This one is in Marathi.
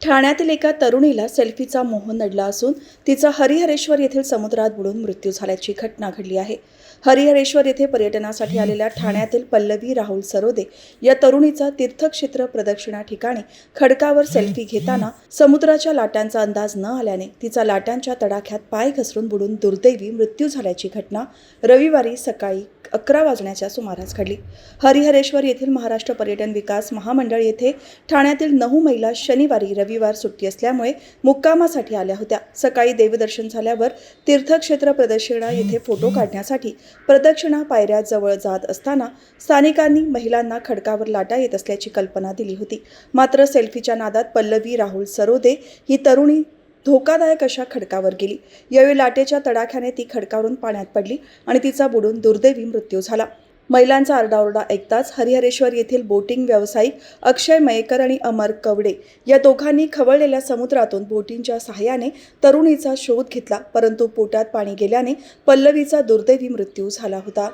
ठाण्यातील एका तरुणीला सेल्फीचा मोह नडला असून तिचा हरिहरेश्वर येथील समुद्रात बुडून मृत्यू झाल्याची घटना घडली आहे. हरिहरेश्वर येथे पर्यटनासाठी आलेल्या ठाण्यातील पल्लवी राहुल सरोदे या तरुणीचा तीर्थक्षेत्र प्रदक्षिणा ठिकाणी खडकावर सेल्फी घेताना समुद्राच्या लाटांचा अंदाज न आल्याने तिचा लाटांच्या तडाख्यात पाय घसरून बुडून दुर्दैवी मृत्यू झाल्याची घटना रविवारी सकाळी अकरा वाजण्याच्या सुमारास घडली. हरिहरेश्वर येथील महाराष्ट्र पर्यटन विकास महामंडळ येथे ठाण्यातील नऊ महिला शनिवारी रविवार सुट्टी असल्यामुळे मुक्कामासाठी आल्या होत्या. सकाळी देवदर्शन झाल्यावर तीर्थक्षेत्र प्रदक्षिणा येथे फोटो काढण्यासाठी प्रदक्षिणा पायऱ्याजवळ जात असताना स्थानिकांनी महिलांना खडकावर लाटा येत असल्याची कल्पना दिली होती. मात्र सेल्फीच्या नादात पल्लवी राहुल सरोदे ही तरुणी धोकादायक अशा खडकावर गेली. यावेळी लाटेच्या तडाख्याने ती खडकावरून पाण्यात पडली आणि तिचा बुडून दुर्दैवी मृत्यू झाला. महिलांचा आरडाओरडा ऐकताच हरिहरेश्वर येथील बोटिंग व्यावसायिक अक्षय मयेकर आणि अमर कवडे या दोघांनी खवळलेल्या समुद्रातून बोटींच्या सहाय्याने तरुणीचा शोध घेतला परंतु पोटात पाणी गेल्याने पल्लवीचा दुर्दैवी मृत्यू झाला होता.